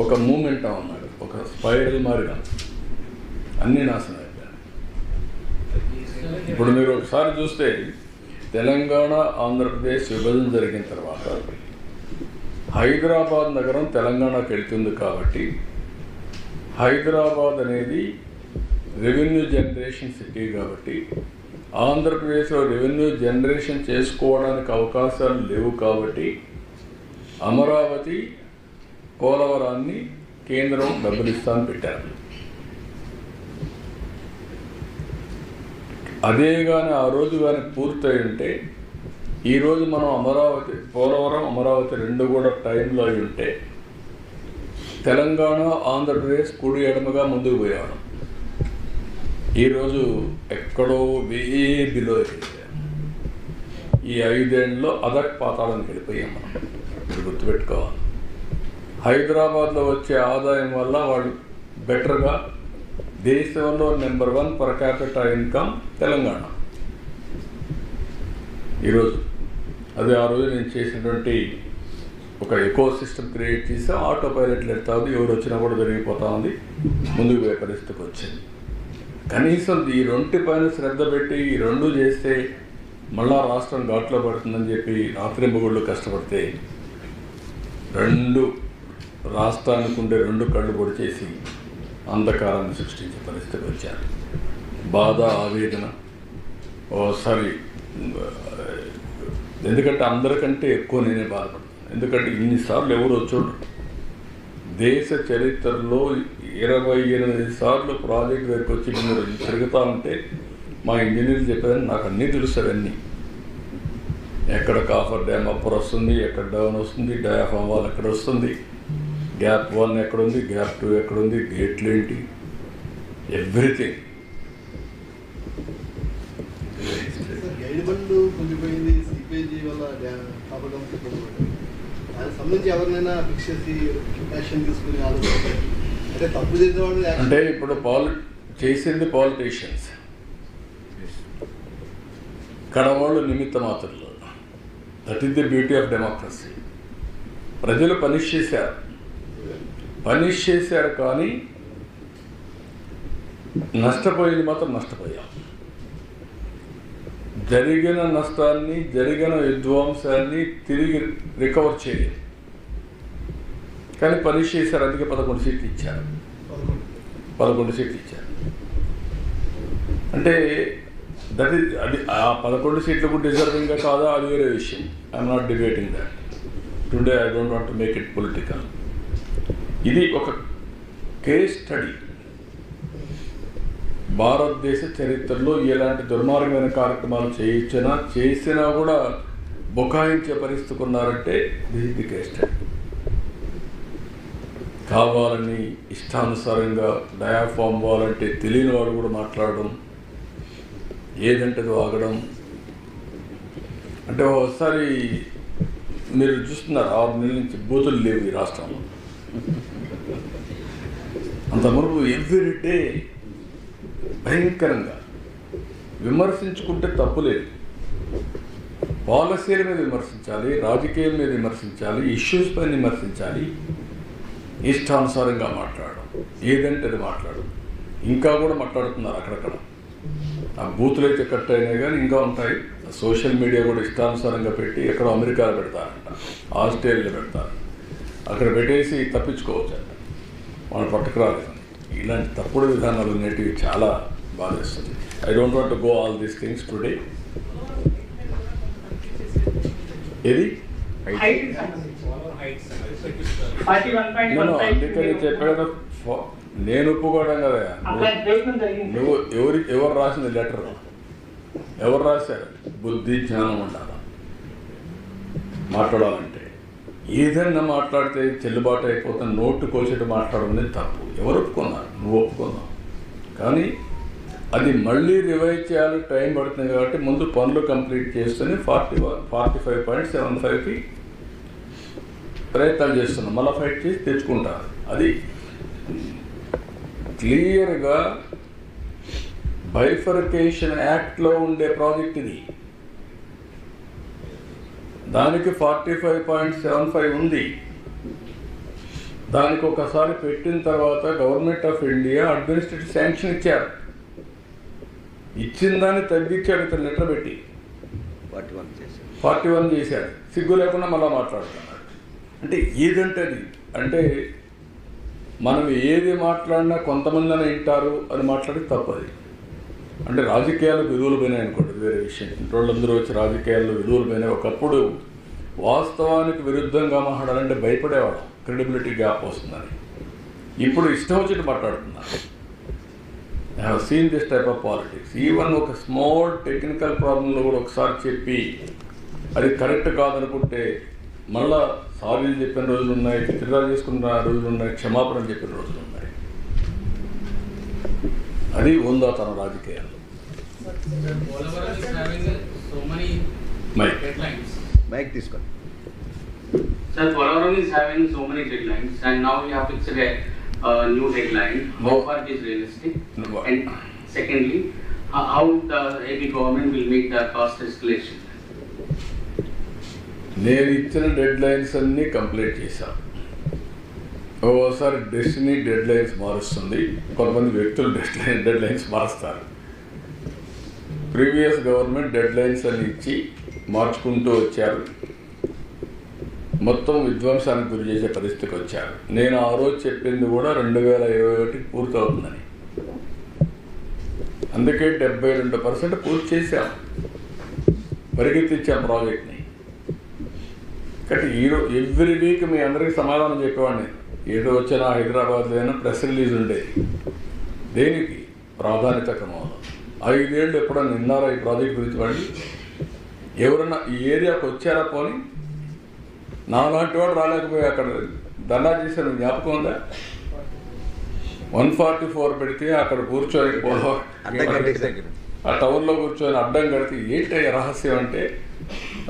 ఒక మూమెంట్ అన్నాడు ఒక స్పైరల్ మారిగా అన్నీ నాశనం అయిపోయాయి. ఇప్పుడు మీరు ఒకసారి చూస్తే తెలంగాణ ఆంధ్రప్రదేశ్ విభజన జరిగిన తర్వాత హైదరాబాద్ నగరం తెలంగాణకు వెళ్తుంది కాబట్టి హైదరాబాద్ అనేది రెవెన్యూ జనరేషన్ సిటీ కాబట్టి ఆంధ్రప్రదేశ్లో రెవెన్యూ జనరేషన్ చేసుకోవడానికి అవకాశాలు లేవు కాబట్టి అమరావతి పోలవరాన్ని కేంద్రం డబ్బులు పెట్టారు. అదే కానీ ఆ రోజు కానీ పూర్తయి ఉంటే ఈరోజు మనం అమరావతి పోలవరం అమరావతి రెండు కూడా టైంలో అయి ఉంటే తెలంగాణ ఆంధ్రప్రదేశ్ కుడి ఎడమగా ముందుకు పోయాడు ఈరోజు ఎక్కడో వే బిలో ఈ ఐదేళ్ళలో అదక్ పాతాళానికి వెళ్ళిపోయాం మనం. గుర్తుపెట్టుకోవాలి. హైదరాబాద్లో వచ్చే ఆదాయం వల్ల వాళ్ళు బెటర్గా దేశంలో number one per capital income Telangana. ఈరోజు అది ఆ రోజు నేను చేసినటువంటి ఒక ఎకో సిస్టమ్ క్రియేట్ చేసి ఆటో పైలట్లు ఎడతా ఉంది ఎవరు వచ్చినా కూడా జరిగిపోతా ఉంది. ముందుకు పోయే పరిస్థితికి వచ్చింది. కనీసం ఈ రెండు పైన శ్రద్ధ పెట్టి ఈ రెండు చేస్తే మళ్ళా రాష్ట్రం ఘాట్లో పడుతుందని చెప్పి రాత్రింబగుళ్ళు కష్టపడితే రెండు రాష్ట్రానికి ఉండే రెండు కళ్ళు పొడిచేసి అంధకారాన్ని సృష్టించే పరిస్థితికి వచ్చారు. బాధ ఆవేదన ఓసారి ఎందుకంటే అందరికంటే ఎక్కువ నేనే బాధపడతాను ఎందుకంటే ఇన్నిసార్లు ఎవరు వచ్చాడు దేశ చరిత్రలో ఇరవై ఎనిమిది సార్లు ప్రాజెక్ట్ దగ్గరికి వచ్చి మీరు తిరుగుతూ ఉంటే మా ఇంజనీర్లు చెప్పారని నాకు అన్నీ తెలుసు ఎక్కడ కాఫర్ డ్యామ్ అప్పర్ వస్తుంది ఎక్కడ డౌన్ వస్తుంది డయాఫామ్ వాల్ ఎక్కడ వస్తుంది. గ్యాప్ వన్ ఎక్కడ ఉంది గ్యాప్ టూ ఎక్కడ ఉంది. గేట్లు ఏంటి ఎవ్రీథింగ్ అంటే ఇప్పుడు పాలి చేసింది పాలిటీషియన్స్ కడవాళ్ళు నిమిత్త మాత్రులు. That is the beauty of democracy ప్రజలు పనిష్ చేశారు. పనిష్ చేశారు కానీ నష్టపోయింది మాత్రం నష్టపోయాం. జరిగిన నష్టాన్ని జరిగిన విధ్వంసాన్ని తిరిగి రికవర్ చేయలేదు. కానీ పనిష్ చేశారు అందుకే పదకొండు సీట్లు ఇచ్చారు. పదకొండు సీట్లు ఇచ్చారు. అంటే దట్ ఈస్ అది ఆ పదకొండు సీట్లకు డిజర్వింగ్గా కాదా? అది వేరే విషయం. I'm not debating that. Today I don't want make it political ఇది ఒక కేస్ స్టడీ భారతదేశ చరిత్రలో ఎలాంటి దుర్మార్గమైన కార్యక్రమాలు చేయించినా చేసినా కూడా బుకాయించే పరిస్థితికి ఉన్నారంటే దిస్ ది కేస్ స్టడీ కావాలని ఇష్టానుసారంగా డయాఫామ్ వాలంటే తెలియని వాడు కూడా మాట్లాడడం ఏదంటే వాగడం. అంటే ఒకసారి మీరు చూస్తున్నారు ఆరు నెలల నుంచి బూతులు లేవు ఈ రాష్ట్రంలో. అంత మునుపు ఎవ్రీ డే భయంకరంగా విమర్శించుకుంటే తప్పులేదు పాలసీల మీద విమర్శించాలి రాజకీయాల మీద విమర్శించాలి ఇష్యూస్ పైన విమర్శించాలి. ఇష్టానుసారంగా మాట్లాడడం ఏదంటే అది మాట్లాడడం. ఇంకా కూడా మాట్లాడుతున్నారు అక్కడక్కడ. ఆ బూతులు అయితే కట్ అయినాయి కానీ ఇంకా ఉంటాయి. సోషల్ మీడియా కూడా ఇష్టానుసారంగా పెట్టి ఎక్కడో అమెరికాలో పెడతారంట ఆస్ట్రేలియాలో పెడతారు అక్కడ పెట్టేసి తప్పించుకోవచ్చు అంట. వాళ్ళు పట్టుకురాలేదు. ఇలాంటి తప్పుడు విధానాలు అనేటివి చాలా బాధేస్తుంది. I don't want go all these things today ఏది? అందుకని చెప్పాను ఫ- నేను ఒప్పుకోవడం కదా నువ్వు ఎవరి ఎవరు రాసింది లెటర్? ఎవరు రాశారు? బుద్ధి జ్ఞానం ఉండాలి? మాట్లాడాలంటే. ఏదైనా మాట్లాడితే చెల్లుబాటు అయిపోతుంది నోటు కోసేటి మాట్లాడడం తప్పు. ఎవరు ఒప్పుకున్నారు? నువ్వు ఒప్పుకున్నావు. కానీ అది మళ్ళీ రివైజ్ చేయాలి టైం పడుతుంది కాబట్టి ముందు పనులు కంప్లీట్ చేస్తేనే forty forty five point seven ఫైవ్కి ప్రయత్నాలు చేస్తున్నాం. మళ్ళీ ఫైట్ చేసి తెచ్చుకుంటారు. అది క్లియర్గా బైఫర్కేషన్ యాక్ట్లో ఉండే ప్రాజెక్ట్ ఇది. దానికి forty five point seven five ఉంది. దానికి ఒకసారి పెట్టిన తర్వాత government of India administrative sanction ఇచ్చారు. ఇచ్చిన దాన్ని తగ్గించాడు ఇతను లెటర్ పెట్టి. వాటి వన్ చేశారు ఫార్టీ వన్ చేశాడు. సిగ్గు లేకుండా మళ్ళీ మాట్లాడుతున్నాడు అంటే ఏదంటే అది అంటే మనం ఏది మాట్లాడినా కొంతమంది అని వింటారు అని మాట్లాడి తప్పది. అంటే రాజకీయాలకు విలువలు పోయినాయి అనుకోండి వేరే విషయం. ఇంట్రోళ్ళందరూ వాళ్ళందరూ వచ్చి రాజకీయాల్లో విలువలు ఒకప్పుడు వాస్తవానికి విరుద్ధంగా మాట్లాడాలంటే భయపడేవాడు క్రెడిబిలిటీ గ్యాప్ వస్తుందని. ఇప్పుడు ఇష్టం వచ్చినట్టు మాట్లాడుతున్నారు. I have seen this type of politics even ఒక స్మాల్ టెక్నికల్ ప్రాబ్లంలో కూడా ఒకసారి చెప్పి అది కరెక్ట్ కాదనుకుంటే మళ్ళా సారీలు చెప్పిన రోజులు ఉన్నాయి విత్డ్రా చేసుకున్న రోజులు ఉన్నాయి క్షమాపణ చెప్పిన రోజులు ఉన్నాయి. అది ఉందా తన రాజకీయాల్లో? మైక్ తీసుకోండి Sir, Polavaram is having so many deadlines and now we have fixed a uh, new deadline. How far it is realistic? No. And secondly, how how the AP government will meet the cost escalation? నేను ఇచ్చిన dead lines అన్నీ complete చేశాను ఓసారి destiny dead lines మారుస్తుంది కొంతమంది వ్యక్తులు deadline deadlines మారుస్తారు previous government deadlines అని ఇచ్చి మార్చుకుంటూ వచ్చారు. మొత్తం విధ్వంసానికి గురి చేసే పరిస్థితికి వచ్చారు. నేను ఆ రోజు చెప్పింది కూడా రెండు వేల ఇరవై ఒకటికి పూర్తవుతుందని. అందుకే డెబ్బై రెండు పర్సెంట్ పూర్తి చేశాం. పరిగెత్తిచ్చాం ప్రాజెక్ట్ని. కాబట్టి ఈరోజు ఎవ్రీ వీక్ మీ అందరికీ సమాధానం చెప్పేవాడిని ఏదో వచ్చినా హైదరాబాద్లో అయినా ప్రెస్ రిలీజ్ ఉండేది. దేనికి? ప్రాధాన్యత క్రమం. ఐదేళ్ళు ఎప్పుడన్నా విన్నారా ఈ ప్రాజెక్ట్ గురించి వాళ్ళు ఎవరన్నా ఈ ఏరియాకి వచ్చారా పోని? నాలాంటి వాడు రాలేకపోయి అక్కడ దండా చేశాను జ్ఞాపకం ఉందా? వన్ ఫార్టీ ఫోర్ పెడితే అక్కడ కూర్చొని ఆ టవర్లో కూర్చొని అడ్డం కడితే ఏంటి రహస్యం అంటే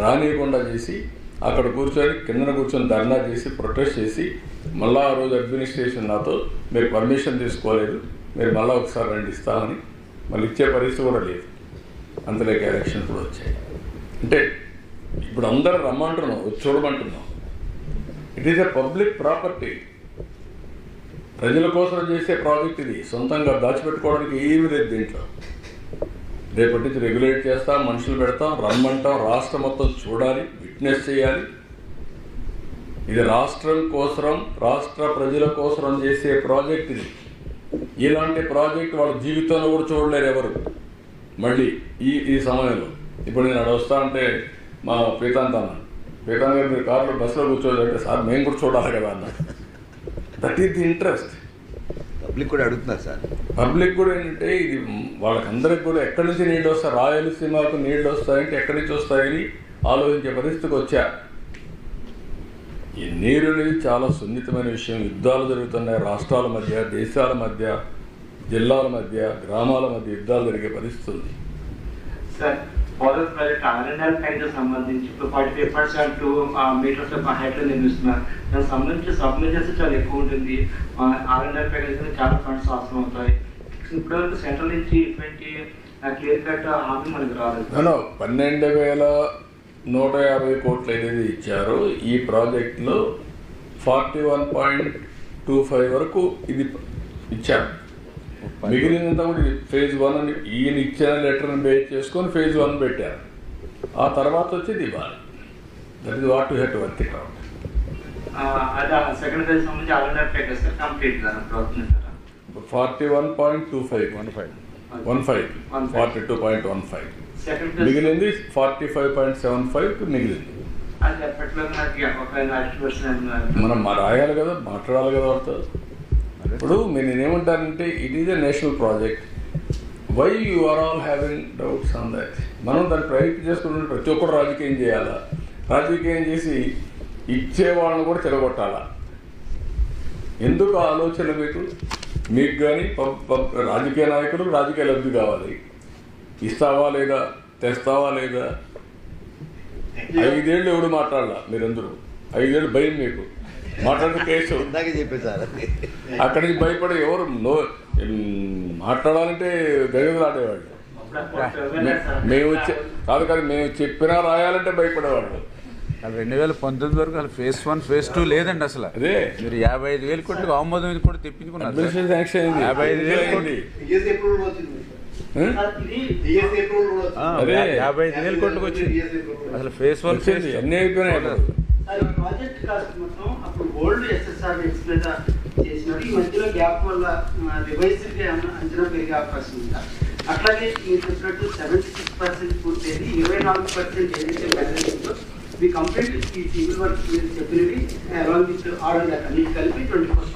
రానియకుండా చేసి అక్కడ కూర్చొని కిందన కూర్చొని ధర్నా చేసి ప్రొటెస్ట్ చేసి మళ్ళా ఆ రోజు అడ్మినిస్ట్రేషన్ నాతో మీరు పర్మిషన్ తీసుకోలేదు మీరు మళ్ళీ ఒకసారి రండి ఇస్తామని మళ్ళీ ఇచ్చే పరిస్థితి కూడా లేదు. అంతలేక ఎలక్షన్ కూడా వచ్చాయి. అంటే ఇప్పుడు అందరూ రమ్మంటున్నాం చూడమంటున్నాం. It is a public property ప్రజల కోసం చేసే ప్రాజెక్ట్ ఇది. సొంతంగా దాచిపెట్టుకోవడానికి ఏమీ లేదు దీంట్లో. రేపటి నుంచి రెగ్యులేట్ చేస్తాం మనుషులు పెడతాం రమ్మంటాం రాష్ట్రం మొత్తం చూడాలి విట్నెస్ చేయాలి. ఇది రాష్ట్రం కోసరం రాష్ట్ర ప్రజల కోసరం చేసే ప్రాజెక్ట్ ఇది. ఇలాంటి ప్రాజెక్ట్ వాళ్ళ జీవితంలో కూడా చూడలేరు ఎవరు. మళ్ళీ ఈ ఈ సమయంలో. ఇప్పుడు నేను అక్కడ వస్తా అంటే మా పీతాంత్ అన్న. పీతాంత్ గారు మీరు కార్లో బస్సులో కూర్చోదంటే సార్ మేము కూడా చూడాలి కదా అన్న. That is the interest public కూడా అడుగుతున్నారు సార్. పబ్లిక్ కూడా ఏంటంటే ఇది వాళ్ళకందరికి కూడా ఎక్కడి నుంచి నీళ్ళు వస్తాయి? రాయలసీమకు నీళ్ళు వస్తాయంటే ఎక్కడి నుంచి వస్తాయని ఆలోచించే పరిస్థితికి వచ్చా. ఈ నీరు అనేది చాలా సున్నితమైన విషయం. యుద్ధాలు జరుగుతున్నాయి. రాష్ట్రాల మధ్య దేశాల మధ్య జిల్లాల మధ్య గ్రామాల మధ్య యుద్ధాలు జరిగే పరిస్థితి ఉంది. సంబంధించి forty five percent two meters హైట్లో నిర్మిస్తున్నారు. దానికి సంబంధించి సబ్మిషన్స్ చాలా ఎక్కువ ఉంటుంది. ప్యాకేజ్ కింద చాలా ఫండ్స్ అవసరం అవుతాయి. ఇప్పటివరకు సెంట్రల్ నుంచి ఇటువంటి క్లియర్ కట్ హామీ మనకు రాలేదు. నేను పన్నెండు వేల నూట యాభై కోట్లు ఏదైతే ఇచ్చారో. ఈ ప్రాజెక్ట్లో forty one point two five వరకు ఇది ఇచ్చారు. మిగిలినంతా కూడా ఫేజ్ వన్ అని ఈయన ఇచ్చిన లెటర్ని బేస్ చేసుకొని ఫేజ్ వన్ పెట్టారు. ఆ తర్వాత వచ్చి ఇవ్వాలి that is what you have to work it out forty one point two five. One five. One five. Forty two point one five. మిగిలింది forty five point seven five మిగిలింది. మనం మా రాయాలి. కదా మాట్లాడాలి కదా వాళ్ళతో ఇప్పుడు నేను నేనేమంటానంటే it is a national project why you are all having doubts on that మనం దాన్ని ప్రయత్నం చేసుకుంటే ప్రతి ఒక్కరు రాజకీయం చేయాలా? రాజకీయం చేసి ఇచ్చే వాళ్ళని కూడా తిరగొట్టాలా ఎందుకు ఆలోచన మీకు? మీకు కానీ రాజకీయ నాయకులు రాజకీయ లబ్ధి కావాలి. ఇస్తావా లేదా? తెస్తావా లేదా? ఐదేళ్ళు ఎవడు మాట్లాడాల? మీరందరూ. ఐదేళ్ళు భయం మీకు. మాట్లాడిన కేసు. ఇందాకే చెప్పే సార్. అది అక్కడి నుంచి భయపడి ఎవరు? నో మాట్లాడాలంటే గజగలాడేవాళ్ళు మే- మేము కాదు కాదు మేము చెప్పినా రాయాలంటే భయపడేవాళ్ళు. అది రెండు వేల పంతొమ్మిది వరకు అసలు ఫేస్ వన్ ఫేస్ టూ లేదండి అసలు. అదే. మీరు యాభై ఐదు వేలు కోట్లకు ఆమోదం ఇది కూడా తెప్పించుకున్నారు యాభై ఐదు వేలు అదే. యా- యాభై ఐదు వేలు అసలు ఫేస్ వన్ ఫేస్ అన్నీ అయిపోయినాయి ప్రాజెక్ట్ కాస్ట్ మొత్తం అప్పుడు ఓల్డ్ ఎస్ఎస్ఆర్ ఎక్స్ మీద చేసినారు. ఈ మధ్యలో గ్యాప్ వల్ల రివైజ్డ్ అంచనా పెరిగే అవకాశం ఉందా? అట్లాగే మీరు చెప్పినట్టు సెవెంటీ సిక్స్ పర్సెంట్ పూర్తయింది. ఇరవై నాలుగు పర్సెంట్ ఏదైతే బ్యాలెన్స్ ఉందో మీ కంప్లీట్ ఈ సివిల్ వర్క్ మీరు చెప్పినవి అలాంగ్ విత్ ఆర్డర్ అన్నిటి కలిపి ట్వంటీ ఫోర్